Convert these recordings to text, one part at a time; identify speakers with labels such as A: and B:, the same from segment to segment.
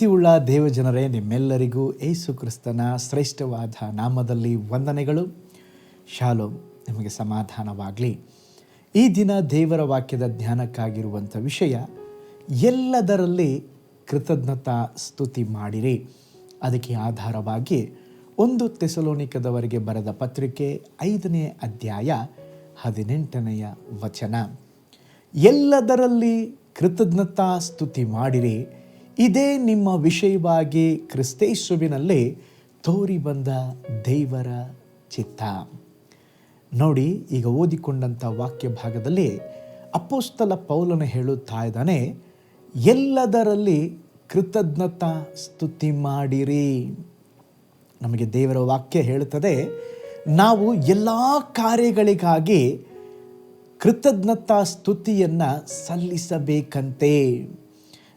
A: ಪ್ರೀತಿಯುಳ್ಳ ದೇವಜನರೇ, ನಿಮ್ಮೆಲ್ಲರಿಗೂ ಏಸು ಕ್ರಿಸ್ತನ ಶ್ರೇಷ್ಠವಾದ ನಾಮದಲ್ಲಿ ವಂದನೆಗಳು. ಶಾಲು ನಿಮಗೆ ಸಮಾಧಾನವಾಗಲಿ. ಈ ದಿನ ದೇವರ ವಾಕ್ಯದ ಧ್ಯಾನಕ್ಕಾಗಿರುವಂಥ ವಿಷಯ, ಎಲ್ಲದರಲ್ಲಿ ಕೃತಜ್ಞತಾ ಸ್ತುತಿ ಮಾಡಿರಿ. ಅದಕ್ಕೆ ಆಧಾರವಾಗಿ ಒಂದು ತೆಸಲೋನಿಕದವರೆಗೆ ಬರೆದ ಪತ್ರಿಕೆ ಐದನೇ ಅಧ್ಯಾಯ ಹದಿನೆಂಟನೆಯ ವಚನ. ಎಲ್ಲದರಲ್ಲಿ ಕೃತಜ್ಞತಾ ಸ್ತುತಿ ಮಾಡಿರಿ. ಇದೇ ನಿಮ್ಮ ವಿಷಯವಾಗಿ ಕ್ರಿಸ್ತೇಶುವಿನಲ್ಲಿ ತೋರಿ ಬಂದ ದೇವರ ಚಿತ್ತ. ನೋಡಿ, ಈಗ ಓದಿಕೊಂಡಂಥ ವಾಕ್ಯ ಭಾಗದಲ್ಲಿ ಅಪ್ಪೋಸ್ತಲ ಪೌಲನ ಹೇಳುತ್ತಾ ಇದ್ದಾನೆ, ಎಲ್ಲದರಲ್ಲಿ ಕೃತಜ್ಞತಾ ಸ್ತುತಿ ಮಾಡಿರಿ. ನಮಗೆ ದೇವರ ವಾಕ್ಯ ಹೇಳುತ್ತದೆ, ನಾವು ಎಲ್ಲ ಕಾರ್ಯಗಳಿಗಾಗಿ ಕೃತಜ್ಞತಾ ಸ್ತುತಿಯನ್ನು ಸಲ್ಲಿಸಬೇಕಂತೆ.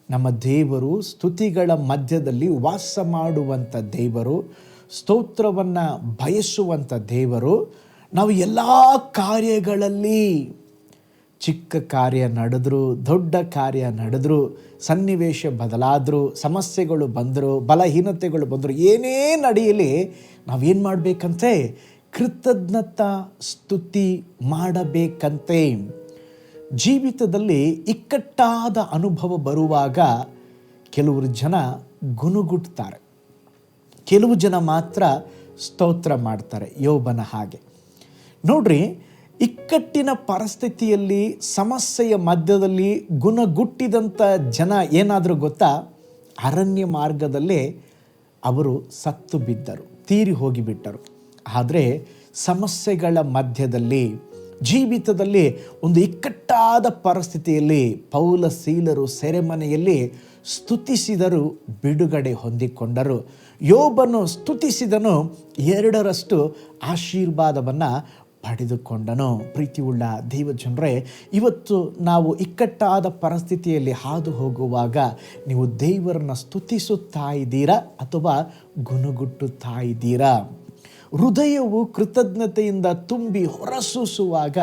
A: ನಮ್ಮ ದೇವರು ಸ್ತುತಿಗಳ ಮಧ್ಯದಲ್ಲಿ ವಾಸ ಮಾಡುವಂಥ ದೇವರು, ಸ್ತೋತ್ರವನ್ನು ಬಯಸುವಂಥ ದೇವರು. ನಾವು ಎಲ್ಲ ಕಾರ್ಯಗಳಲ್ಲಿ ಚಿಕ್ಕ ಕಾರ್ಯ ನಡೆದ್ರು, ದೊಡ್ಡ ಕಾರ್ಯ ನಡೆದ್ರು, ಸನ್ನಿವೇಶ ಬದಲಾದರೂ, ಸಮಸ್ಯೆಗಳು ಬಂದರು, ಬಲಹೀನತೆಗಳು ಬಂದರು, ಏನೇ ನಡೆಯಲಿ ನಾವೇನು ಮಾಡಬೇಕಂತೆ? ಕೃತಜ್ಞತಾ ಸ್ತುತಿ ಮಾಡಬೇಕಂತೆ. ಜೀವಿತದಲ್ಲಿ ಇಕ್ಕಟ್ಟಾದ ಅನುಭವ ಬರುವಾಗ ಕೆಲವರು ಜನ ಗುನುಗುಟ್ತಾರೆ ಕೆಲವು ಜನ ಮಾತ್ರ ಸ್ತೋತ್ರ ಮಾಡ್ತಾರೆ, ಯೋಬನ ಹಾಗೆ. ನೋಡ್ರಿ, ಇಕ್ಕಟ್ಟಿನ ಪರಿಸ್ಥಿತಿಯಲ್ಲಿ, ಸಮಸ್ಯೆಯ ಮಧ್ಯದಲ್ಲಿ ಗುಣಗುಟ್ಟಿದಂಥ ಜನ ಏನಾದರೂ ಗೊತ್ತಾ? ಅರಣ್ಯ ಮಾರ್ಗದಲ್ಲೇ ಅವರು ಸತ್ತು ಬಿದ್ದರು, ತೀರಿ ಹೋಗಿಬಿಟ್ಟರು. ಆದರೆ ಸಮಸ್ಯೆಗಳ ಮಧ್ಯದಲ್ಲಿ ಜೀವಿತದಲ್ಲಿ ಒಂದು ಇಕ್ಕಟ್ಟಾದ ಪರಿಸ್ಥಿತಿಯಲ್ಲಿ ಪೌಲ ಸೀಲರು ಸೆರೆಮನೆಯಲ್ಲಿ ಸ್ತುತಿಸಿದರು, ಬಿಡುಗಡೆ ಹೊಂದಿಕೊಂಡರು. ಯೋಬನು ಸ್ತುತಿಸಿದನು, ಎರಡರಷ್ಟು ಆಶೀರ್ವಾದವನ್ನು ಪಡೆದುಕೊಂಡನು. ಪ್ರೀತಿಯುಳ್ಳ ದೇವಜನರೇ, ಇವತ್ತು ನಾವು ಇಕ್ಕಟ್ಟಾದ ಪರಿಸ್ಥಿತಿಯಲ್ಲಿ ಹಾದು ಹೋಗುವಾಗ ನೀವು ದೇವರನ್ನು ಸ್ತುತಿಸುತ್ತಾ ಇದ್ದೀರಾ ಅಥವಾ ಗುಣಗುಟ್ಟುತ್ತಾ ಇದ್ದೀರಾ? ಹೃದಯವು ಕೃತಜ್ಞತೆಯಿಂದ ತುಂಬಿ ಹೊರಸೂಸುವಾಗ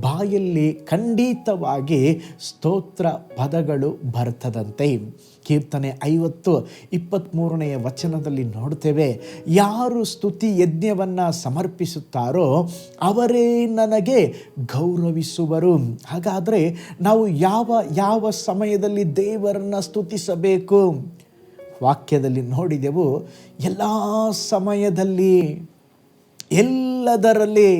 A: ಬಾಯಲ್ಲಿ ಖಂಡಿತವಾಗಿ ಸ್ತೋತ್ರ ಪದಗಳು ಬರ್ತದಂತೆ. ಕೀರ್ತನೆ ಐವತ್ತು ಇಪ್ಪತ್ತ್ಮೂರನೆಯ ವಚನದಲ್ಲಿ ನೋಡ್ತೇವೆ, ಯಾರು ಸ್ತುತಿ ಯಜ್ಞವನ್ನು ಸಮರ್ಪಿಸುತ್ತಾರೋ ಅವರೇ ನನಗೆ ಗೌರವಿಸುವರು. ಹಾಗಾದರೆ ನಾವು ಯಾವ ಯಾವ ಸಮಯದಲ್ಲಿ ದೇವರನ್ನು ಸ್ತುತಿಸಬೇಕು? ವಾಕ್ಯದಲ್ಲಿ ನೋಡಿದೆವು, ಎಲ್ಲ ಸಮಯದಲ್ಲಿ. ಎಲ್ಲ ಎಲ್ಲದರಲ್ಲಿ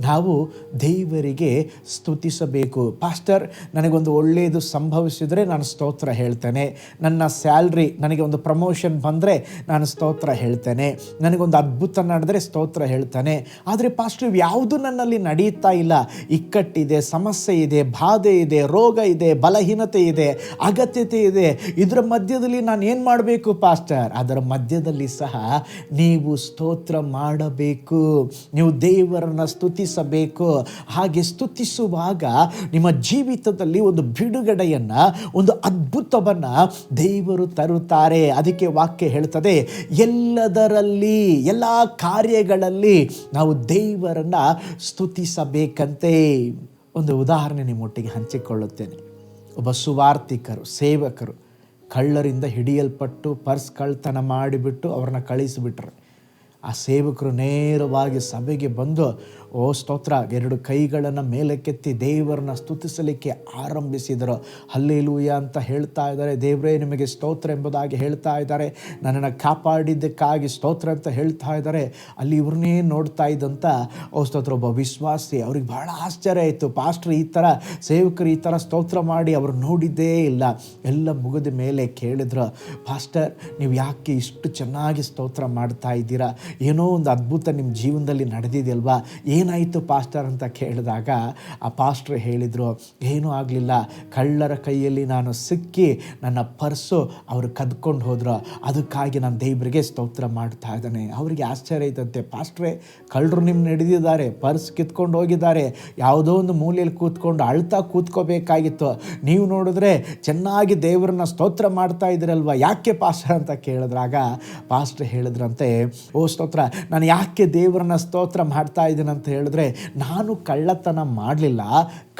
A: ನಾವು ದೇವರಿಗೆ ಸ್ತುತಿಸಬೇಕು. ಪಾಸ್ಟರ್, ನನಗೊಂದು ಒಳ್ಳೆಯದು ಸಂಭವಿಸಿದರೆ ನಾನು ಸ್ತೋತ್ರ ಹೇಳ್ತೇನೆ. ನನ್ನ ಸ್ಯಾಲ್ರಿ, ನನಗೆ ಒಂದು ಪ್ರಮೋಷನ್ ಬಂದರೆ ನಾನು ಸ್ತೋತ್ರ ಹೇಳ್ತೇನೆ. ನನಗೊಂದು ಅದ್ಭುತ ನಡೆದರೆ ಸ್ತೋತ್ರ ಹೇಳ್ತಾನೆ. ಆದರೆ ಪಾಸ್ಟರ್ ಯಾವುದು ನನ್ನಲ್ಲಿ ನಡೆಯುತ್ತಾ ಇಲ್ಲ. ಇಕ್ಕಟ್ಟಿದೆ, ಸಮಸ್ಯೆ ಇದೆ, ಬಾಧೆ ಇದೆ, ರೋಗ ಇದೆ, ಬಲಹೀನತೆ ಇದೆ, ಅಗತ್ಯತೆ ಇದೆ. ಇದರ ಮಧ್ಯದಲ್ಲಿ ನಾನು ಏನು ಮಾಡಬೇಕು ಪಾಸ್ಟರ್? ಅದರ ಮಧ್ಯದಲ್ಲಿ ಸಹ ನೀವು ಸ್ತೋತ್ರ ಮಾಡಬೇಕು. ನೀವು ದೇವರನ್ನು ಸ್ತುತಿಸಬೇಕು. ಹಾಗೆ ಸ್ತುತಿಸುವಾಗ ನಿಮ್ಮ ಜೀವಿತದಲ್ಲಿ ಒಂದು ಬಿಡುಗಡೆಯನ್ನು, ಒಂದು ಅದ್ಭುತವನ್ನು ದೇವರು ತರುತ್ತಾರೆ. ಅದಕ್ಕೆ ವಾಕ್ಯ ಹೇಳ್ತದೆ, ಎಲ್ಲದರಲ್ಲಿ, ಎಲ್ಲ ಕಾರ್ಯಗಳಲ್ಲಿ ನಾವು ದೇವರನ್ನು ಸ್ತುತಿಸಬೇಕಂತೆ. ಒಂದು ಉದಾಹರಣೆ ನಿಮ್ಮೊಟ್ಟಿಗೆ ಹಂಚಿಕೊಳ್ಳುತ್ತೇನೆ. ಒಬ್ಬ ಸುವಾರ್ತಿಕರು, ಸೇವಕರು ಕಳ್ಳರಿಂದ ಹಿಡಿಯಲ್ಪಟ್ಟು ಪರ್ಸ್ ಕಳ್ತನ ಮಾಡಿಬಿಟ್ಟು ಅವ್ರನ್ನ ಕಳಿಸಿಬಿಟ್ರು. ಆ ಸೇವಕರು ನೇರವಾಗಿ ಸಭೆಗೆ ಬಂದು ಓ ಸ್ತೋತ್ರ. ಎರಡು ಕೈಗಳನ್ನು ಮೇಲಕ್ಕೆತ್ತಿ ದೇವರನ್ನ ಸ್ತುತಿಸಲಿಕ್ಕೆ ಆರಂಭಿಸಿದರು. ಹಲ್ಲೇಲೂಯ ಅಂತ ಹೇಳ್ತಾ ಇದ್ದಾರೆ. ದೇವರೇ, ನಿಮಗೆ ಸ್ತೋತ್ರ ಎಂಬುದಾಗಿ ಹೇಳ್ತಾ ಇದ್ದಾರೆ. ನನ್ನನ್ನು ಕಾಪಾಡಿದ್ದಕ್ಕಾಗಿ ಸ್ತೋತ್ರ ಅಂತ ಹೇಳ್ತಾ ಇದ್ದಾರೆ. ಅಲ್ಲಿ ಇವ್ರನ್ನೇ ನೋಡ್ತಾ ಇದ್ದಂಥ ಓ ಸ್ತೋತ್ರ, ಒಬ್ಬ ವಿಶ್ವಾಸಿ. ಅವ್ರಿಗೆ ಬಹಳ ಆಶ್ಚರ್ಯ ಆಯಿತು. ಪಾಸ್ಟ್ರ್ ಈ ಥರ ಸೇವಕರು ಈ ಥರ ಸ್ತೋತ್ರ ಮಾಡಿ ಅವರು ನೋಡಿದ್ದೇ ಇಲ್ಲ. ಎಲ್ಲ ಮುಗಿದ ಮೇಲೆ ಕೇಳಿದ್ರು, ಪಾಸ್ಟರ್, ನೀವು ಯಾಕೆ ಇಷ್ಟು ಚೆನ್ನಾಗಿ ಸ್ತೋತ್ರ ಮಾಡ್ತಾ ಇದ್ದೀರಾ? ಏನೋ ಒಂದು ಅದ್ಭುತ ನಿಮ್ಮ ಜೀವನದಲ್ಲಿ ನಡೆದಿದೆಯಲ್ವಾ ಏನಾಯಿತು ಪಾಸ್ಟರ್ ಅಂತ ಕೇಳಿದಾಗ ಆ ಪಾಸ್ಟ್ರ್ ಹೇಳಿದರು, ಏನೂ ಆಗಲಿಲ್ಲ. ಕಳ್ಳರ ಕೈಯಲ್ಲಿ ನಾನು ಸಿಕ್ಕಿ ನನ್ನ ಪರ್ಸು ಅವರು ಕದ್ಕೊಂಡು ಹೋದ್ರು. ಅದಕ್ಕಾಗಿ ನಾನು ದೇವರಿಗೆ ಸ್ತೋತ್ರ ಮಾಡ್ತಾ ಇದ್ದಾನೆ. ಅವರಿಗೆ ಆಶ್ಚರ್ಯ ಐತಂತೆ ಪಾಸ್ಟ್ರೇ, ಕಳ್ಳರು ನಿಮ್ಮ ನಡೆದಿದ್ದಾರೆ. ಪರ್ಸ್ ಕಿತ್ಕೊಂಡು ಹೋಗಿದ್ದಾರೆ. ಯಾವುದೋ ಒಂದು ಮೂಲೆಯಲ್ಲಿ ಕೂತ್ಕೊಂಡು ಅಳ್ತಾ ಕೂತ್ಕೋಬೇಕಾಗಿತ್ತು. ನೀವು ನೋಡಿದ್ರೆ ಚೆನ್ನಾಗಿ ದೇವರನ್ನ ಸ್ತೋತ್ರ ಮಾಡ್ತಾ ಇದ್ದೀರಲ್ವ? ಯಾಕೆ ಪಾಸ್ಟರ್ ಅಂತ ಕೇಳಿದ್ರಾಗ ಪಾಸ್ಟ್ರ್ ಹೇಳಿದ್ರಂತೆ, ಓ ಸ್ತೋತ್ರ, ನಾನು ಯಾಕೆ ದೇವರನ್ನ ಸ್ತೋತ್ರ ಮಾಡ್ತಾ ಇದ್ದೀನಿ ಅಂತ ಹೇಳಿದ್ರೆ ನಾನು ಕಳ್ಳತನ ಮಾಡಲಿಲ್ಲ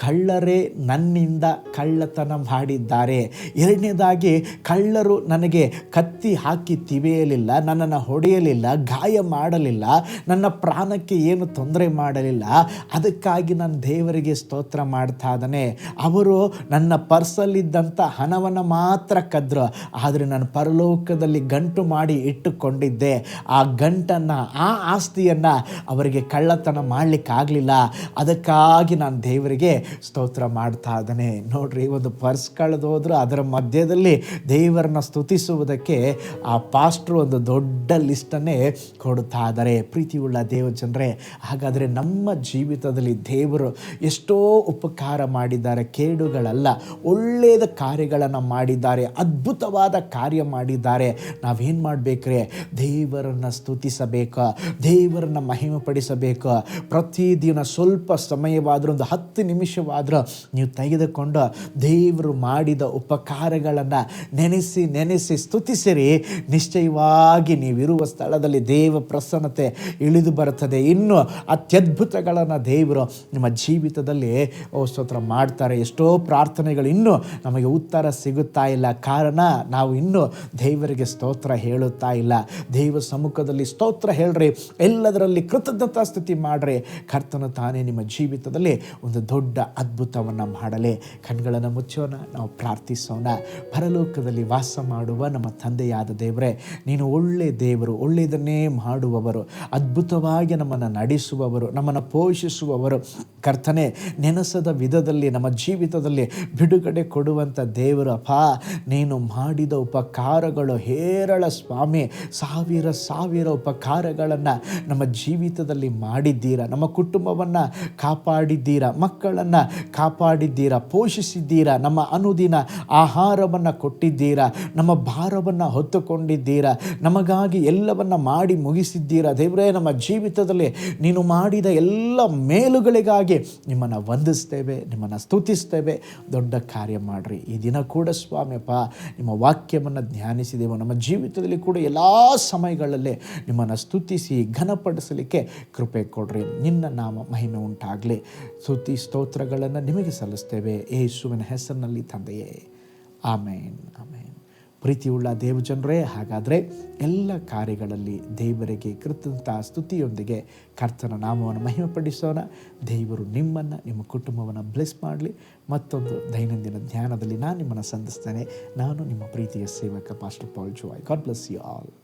A: ಕಳ್ಳರೇ ನನ್ನಿಂದ ಕಳ್ಳತನ ಮಾಡಿದ್ದಾರೆ. ಎರಡನೇದಾಗಿ, ಕಳ್ಳರು ನನಗೆ ಕತ್ತಿ ಹಾಕಿ ತಿವಿಯಲಿಲ್ಲ, ನನ್ನನ್ನು ಹೊಡೆಯಲಿಲ್ಲ, ಗಾಯ ಮಾಡಲಿಲ್ಲ, ನನ್ನ ಪ್ರಾಣಕ್ಕೆ ಏನು ತೊಂದರೆ ಮಾಡಲಿಲ್ಲ, ಅದಕ್ಕಾಗಿ ನಾನು ದೇವರಿಗೆ ಸ್ತೋತ್ರ ಮಾಡ್ತಾ ಇದ್ದಾನೆ. ಅವರು ನನ್ನ ಪರ್ಸಲ್ಲಿದ್ದಂಥ ಹಣವನ್ನು ಮಾತ್ರ ಕದ್ರು, ಆದರೆ ನಾನು ಪರಲೋಕದಲ್ಲಿ ಗಂಟು ಮಾಡಿ ಇಟ್ಟುಕೊಂಡಿದ್ದೆ. ಆ ಗಂಟನ್ನು, ಆ ಆಸ್ತಿಯನ್ನು ಅವರಿಗೆ ಕಳ್ಳತನ ಮಾಡಲಿಕ್ಕಾಗಲಿಲ್ಲ. ಅದಕ್ಕಾಗಿ ನಾನು ದೇವರಿಗೆ ಸ್ತೋತ್ರ ಮಾಡ್ತಾ ಇದ್ದಾನೆ. ನೋಡ್ರಿ, ಒಂದು ಪರ್ಸ್ ಕಳೆದೋದ್ರೂ ಅದರ ಮಧ್ಯದಲ್ಲಿ ದೇವರನ್ನ ಸ್ತುತಿಸುವುದಕ್ಕೆ ಆ ಪಾಸ್ಟ್ರು ಒಂದು ದೊಡ್ಡ ಲಿಸ್ಟನ್ನೇ ಕೊಡ್ತಾ ಇದ್ದಾರೆ. ಪ್ರೀತಿಯುಳ್ಳ ದೇವ ಜನರೇ ಹಾಗಾದರೆ ನಮ್ಮ ಜೀವಿತದಲ್ಲಿ ದೇವರು ಎಷ್ಟೋ ಉಪಕಾರ ಮಾಡಿದ್ದಾರೆ, ಕೇಡುಗಳಲ್ಲ ಒಳ್ಳೆಯದ ಕಾರ್ಯಗಳನ್ನು ಮಾಡಿದ್ದಾರೆ, ಅದ್ಭುತವಾದ ಕಾರ್ಯ ಮಾಡಿದ್ದಾರೆ. ನಾವೇನು ಮಾಡಬೇಕ್ರೆ, ದೇವರನ್ನು ಸ್ತುತಿಸಬೇಕು, ದೇವರನ್ನು ಮಹಿಮೆಪಡಿಸಬೇಕು. ಪ್ರತಿದಿನ ಸ್ವಲ್ಪ ಸಮಯವಾದರೂ ಒಂದು ಹತ್ತು ನಿಮಿಷವಾದರೂ ನೀವು ತೆಗೆದುಕೊಂಡು ದೇವರು ಮಾಡಿದ ಉಪಕಾರಗಳನ್ನು ನೆನೆಸಿ ನೆನೆಸಿ ಸ್ತುತಿಸಿರಿ. ನಿಶ್ಚಯವಾಗಿ ನೀವಿರುವ ಸ್ಥಳದಲ್ಲಿ ದೇವ ಪ್ರಸನ್ನತೆ ಇಳಿದು ಬರುತ್ತದೆ. ಇನ್ನು ಅತ್ಯದ್ಭುತಗಳನ್ನು ದೇವರು ನಿಮ್ಮ ಜೀವಿತದಲ್ಲಿ ಸ್ತೋತ್ರ, ಮಾಡ್ತಾರೆ. ಎಷ್ಟೋ ಪ್ರಾರ್ಥನೆಗಳು ಇನ್ನೂ ನಮಗೆ ಉತ್ತರ ಸಿಗುತ್ತಾ ಇಲ್ಲ. ಕಾರಣ ನಾವು ಇನ್ನೂ ದೇವರಿಗೆ ಸ್ತೋತ್ರ ಹೇಳುತ್ತಾ ಇಲ್ಲ. ದೇವ ಸಮ್ಮುಖದಲ್ಲಿ ಸ್ತೋತ್ರ ಹೇಳ್ರಿ. ಎಲ್ಲದರಲ್ಲಿ ಕೃತಜ್ಞತಾ ಸ್ತುತಿ ಮಾಡ್ರಿ. ಕರ್ತನು ತಾನೇ ನಿಮ್ಮ ಜೀವಿತದಲ್ಲಿ ಒಂದು ದೊಡ್ಡ ಅದ್ಭುತವನ್ನು ಮಾಡಲೇ ಕಣ್ಗಳನ್ನು ಮುಚ್ಚೋಣ, ನಾವು ಪ್ರಾರ್ಥಿಸೋಣ. ಪರಲೋಕದಲ್ಲಿ ವಾಸ ಮಾಡುವ ನಮ್ಮ ತಂದೆಯಾದ ದೇವರೇ, ನೀನು ಒಳ್ಳೆ ದೇವರು, ಒಳ್ಳೆಯದನ್ನೇ ಮಾಡುವವರು, ಅದ್ಭುತವಾಗಿ ನಮ್ಮನ್ನು ನಡೆಸುವವರು, ನಮ್ಮನ್ನು ಪೋಷಿಸುವವರು. ಕರ್ತನೆ, ನೆನೆಸದ ವಿಧದಲ್ಲಿ, ನಮ್ಮ ಜೀವಿತದಲ್ಲಿ ಬಿಡುಗಡೆ ಕೊಡುವಂಥ ದೇವರು ನೀನು ಮಾಡಿದ ಉಪಕಾರಗಳು ಹೇರಳ ಸ್ವಾಮಿ, ಸಾವಿರ ಸಾವಿರ ಉಪಕಾರಗಳನ್ನು ನಮ್ಮ ಜೀವಿತದಲ್ಲಿ ಮಾಡಿದ್ದೀರಾ, ನಮ್ಮ ಕುಟುಂಬವನ್ನು ಕಾಪಾಡಿದ್ದೀರಾ, ಮಕ್ಕಳನ್ನು ಕಾಪಾಡಿದ್ದೀರಾ, ಪೋಷಿಸಿದ್ದೀರಾ, ನಮ್ಮ ಅನುದಿನ ಆಹಾರವನ್ನು ಕೊಟ್ಟಿದ್ದೀರಾ, ನಮ್ಮ ಭಾರವನ್ನು ಹೊತ್ತುಕೊಂಡಿದ್ದೀರಾ, ನಮಗಾಗಿ ಎಲ್ಲವನ್ನು ಮಾಡಿ ಮುಗಿಸಿದ್ದೀರಾ. ದೇವರೇ, ನಮ್ಮ ಜೀವಿತದಲ್ಲಿ ನೀನು ಮಾಡಿದ ಎಲ್ಲ ಮೇಲುಗಳಿಗಾಗಿ ನಿಮ್ಮನ್ನು ವಂದಿಸ್ತೇವೆ, ನಿಮ್ಮನ್ನು ಸ್ತುತಿಸ್ತೇವೆ. ದೊಡ್ಡ ಕಾರ್ಯ ಮಾಡಿರಿ. ಈ ದಿನ ಕೂಡ ಸ್ವಾಮಿಯಪ್ಪ, ನಿಮ್ಮ ವಾಕ್ಯವನ್ನು ಧ್ಯಾನಿಸಿದೆವು. ನಮ್ಮ ಜೀವಿತದಲ್ಲಿ ಕೂಡ ಎಲ್ಲ ಸಮಯಗಳಲ್ಲೇ ನಿಮ್ಮನ್ನು ಸ್ತುತಿಸಿ ಘನಪಡಿಸಲಿಕ್ಕೆ ಕೃಪೆ ಕೊಡ್ರಿ. ನಿನ್ನ ನಾಮ ಮಹಿಮೆ ಉಂಟಾಗಲಿ. ಸ್ತುತಿ ಸ್ತೋತ್ರಗಳನ್ನು ನಿಮಗೆ ಸಲ್ಲಿಸ್ತೇವೆ. ಯೇಸುವಿನ ಹೆಸರಿನಲ್ಲಿ ತಂದೆಯೇ. ಆಮೇನ್ ಆಮೇನ್. ಪ್ರೀತಿಯುಳ್ಳ ದೇವಜನರೇ, ಹಾಗಾದರೆ ಎಲ್ಲ ಕಾರ್ಯಗಳಲ್ಲಿ ದೇವರಿಗೆ ಕೃತಂಥ ಸ್ತುತಿಯೊಂದಿಗೆ ಕರ್ತನ ನಾಮವನ್ನು ಮಹಿಮೆಪಡಿಸೋಣ. ದೇವರು ನಿಮ್ಮನ್ನು, ನಿಮ್ಮ ಕುಟುಂಬವನ್ನು ಬ್ಲೆಸ್ ಮಾಡಲಿ. ಮತ್ತೊಂದು ದೈನಂದಿನ ಧ್ಯಾನದಲ್ಲಿ ನಾನು ನಿಮ್ಮನ್ನು ಸಂಧಿಸ್ತೇನೆ. ನಾನು ನಿಮ್ಮ ಪ್ರೀತಿಯ ಸೇವಕ pastor Paul Joy God bless you all